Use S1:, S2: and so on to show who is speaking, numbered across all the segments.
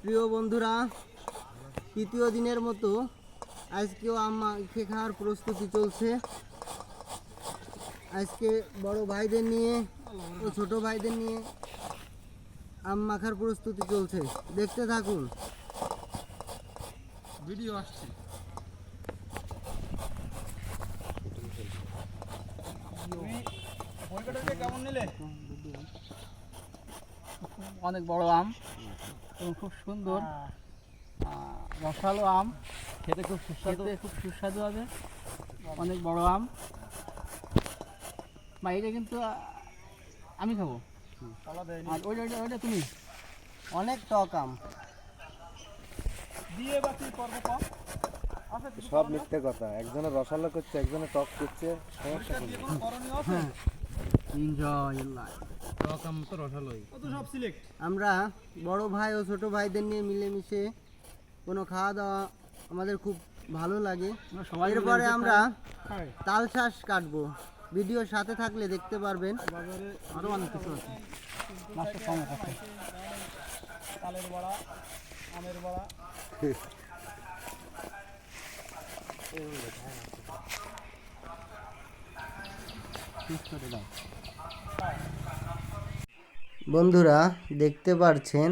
S1: প্রিয় বন্ধুরা তৃতীয় দিনের মতো আজকেও আম মাখে খাওয়ার প্রস্তুতি চলছে। আজকে বড় ভাইদের নিয়ে ও ছোট ভাইদের নিয়ে আম মাখার প্রস্তুতি চলছে। দেখতে থাকুন।
S2: ভিডিও আসছে। কেমন নিলে? অনেক বড় আম। এবং খুব সুন্দর। রসালো আম। খেতে খুব সুস্বাদু। খুব সুস্বাদু হবে। অনেক বড় আম। বা এটা কিন্তু আমি খাব। আর ওইটা ওইটা ওইটা তুমি।
S1: অনেক টক আম।
S2: দিয়ে বাকি পর্ব কম
S3: সব মিথ্যে কথা। একজনে রসালো করছে একজনে টক করছে সমস্যা
S1: এনজয়
S3: টক
S1: আমরা বড় ভাই ও ছোট ভাইদের নিয়ে মিলেমিশে কোনো খাওয়া দাওয়া আমাদের খুব ভালো লাগে। এরপরে আমরা তাল শ্বাস কাটবো। ভিডিওর সাথে থাকলে দেখতে পারবেন।
S2: অনেক কিছু আছে। আছে তালের বড়া আমের বড়া।
S1: বন্ধুরা, দেখতে পারছেন,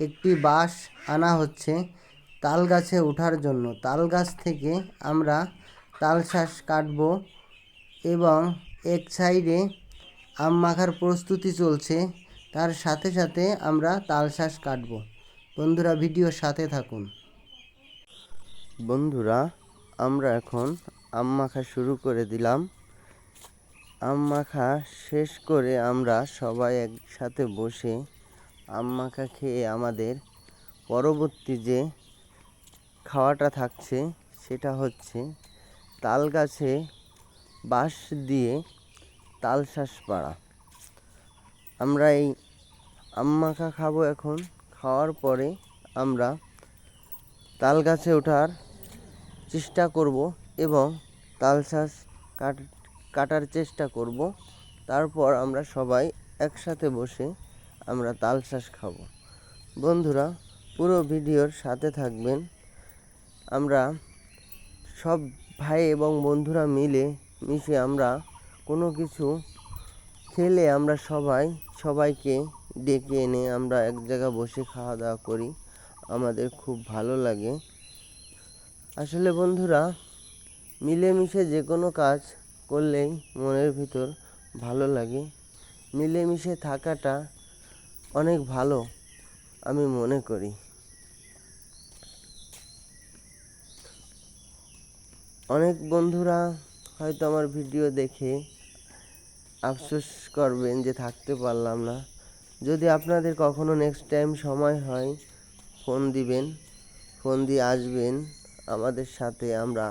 S1: একটি বাঁশ আনা হচ্ছে তাল গাছে ওঠার জন্য। তাল গাছ থেকে আমরা তাল শ্বাস কাটব এবং এক সাইডে আম মাখার প্রস্তুতি চলছে। তার সাথে সাথে আমরা তাল শ্বাস কাটবো। বন্ধুরা ভিডিওর সাথে থাকুন। বন্ধুরা, আমরা এখন আম মাখা শুরু করে দিলাম। আম মাখা শেষ করে আমরা সবাই একসাথে বসে আম মাখা খেয়ে আমাদের পরবর্তী যে খাওয়াটা থাকছে, সেটা হচ্ছে তাল গাছে বাঁশ দিয়ে তাল শ্বাস পাড়া। আমরা এই আম মাখা খাব এখন। খাওয়ার পরে আমরা তাল গাছে ওঠার চেষ্টা করব এবং তাল শ্বাস কাট কাটার চেষ্টা করব। তারপর আমরা সবাই একসাথে বসে আমরা তাল শ্বাস খাব। বন্ধুরা, পুরো ভিডিওর সাথে থাকবেন। আমরা সব ভাই এবং বন্ধুরা মিলে মিশে আমরা কোনো কিছু খেলে আমরা সবাই, সবাইকে ডেকে এনে আমরা এক জায়গায় বসে খাওয়া দাওয়া করি। আমাদের খুব ভালো লাগে। আসলে বন্ধুরা, মিলেমিশে যে কোনো কাজ করলেই মনের ভিতর ভালো লাগে। মিলেমিশে থাকাটা অনেক ভালো, আমি মনে করি। অনেক বন্ধুরা হয়তো আমার ভিডিও দেখে আফসোস করবেন যে থাকতে পারলাম না। যদি আপনাদের কখনো নেক্সট টাইম সময় হয়, ফোন দিবেন। ফোন দিয়ে আসবেন আমাদের সাথে। আমরা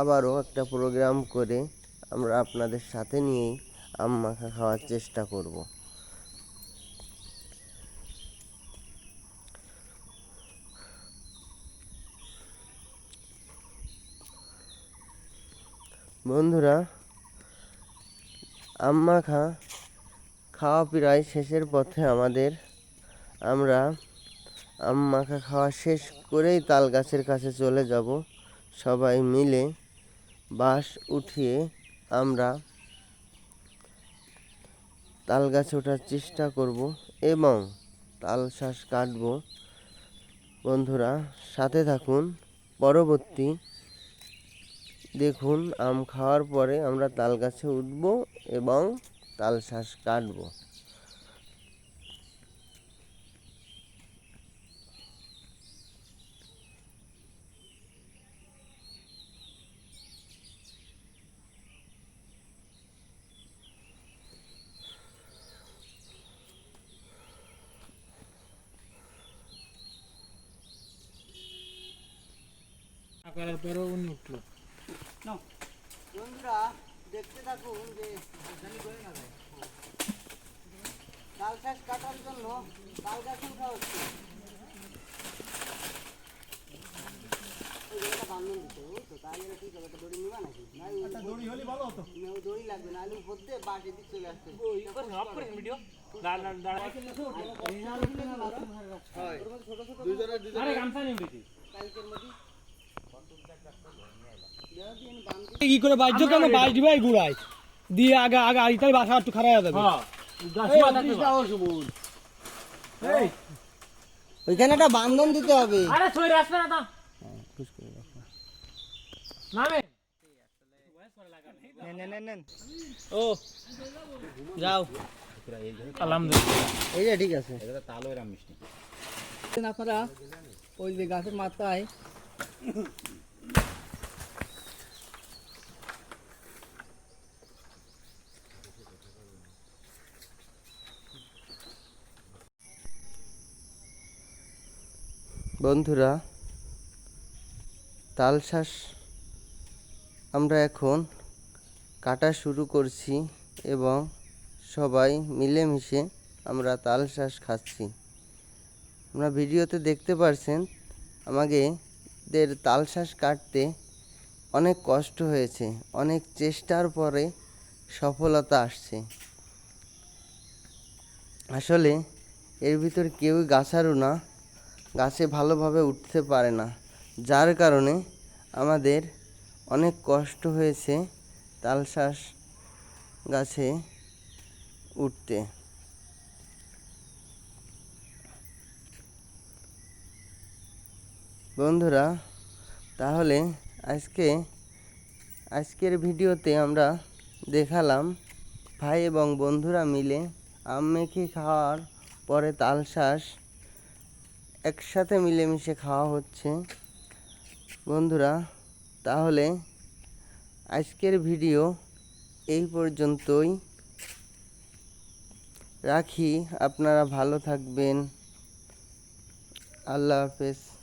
S1: আবারও একটা প্রোগ্রাম করে আমরা আপনাদের সাথে নিয়েই আম মাখা খাওয়ার চেষ্টা করব। বন্ধুরা আম মাখা খাওয়া প্রায় শেষের পথে আমাদের, আমরা আম মাখা খাওয়া শেষ করেই তাল গাছের কাছে চলে যাব। সবাই মিলে বাঁশ উঠিয়ে আমরা তাল গাছে ওঠার চেষ্টা করব এবং তাল শ্বাস কাটব। বন্ধুরা, সাথে থাকুন। পরবর্তী দেখুন, আম খাওয়ার পরে আমরা তাল গাছে উঠব এবং তাল শ্বাস কাটব।
S2: করার পরেও উনি উঠল
S1: বন্ধুরা দেখতে থাকুন যে তাল চাষ কাটার জন্য গাছ
S4: কি করে বাজ্য কেন? বাজ দিবে গুড়াই দিয়ে আগে আগে আইতাই বাসা একটু খারাপ হয়ে যাবে
S1: ওইখানে একটা বান্ধন দিতে হবে।
S4: আরে সই আসবে না নামে। ও যাও। আলহামদুলিল্লাহ।
S1: এই যে ঠিক আছে।
S2: আপনারা ওই যে গাছের মাথায়
S1: বন্ধুরা তাল শ্বাস আমরা এখন কাটা শুরু করছি এবং সবাই মিলেমিশে আমরা তাল শ্বাস খাচ্ছি। আমরা ভিডিওতে দেখতে পারছেন, আমাদের তাল শ্বাস কাটতে অনেক কষ্ট হয়েছে, অনেক চেষ্টার পরে সফলতা আসছে। আসলে এর ভিতর কেউই গাছারু না গাছে ভালোভাবে উঠতে পারে না। যার কারণে আমাদের অনেক কষ্ট হয়েছে তালশ্বাস গাছে উঠতে। বন্ধুরা, তাহলে আজকে, আজকের ভিডিওতে আমরা দেখালাম ভাই এবং বন্ধুরা মিলে আম মেখে খাওয়ার পরে তালশ্বাস একসাথে মিলেমিশে খাওয়া হচ্ছে। বন্ধুরা, তাহলে আজকের ভিডিও এই পর্যন্তই। রাখি, আপনারা ভালো থাকবেন। আল্লাহ হাফেজ।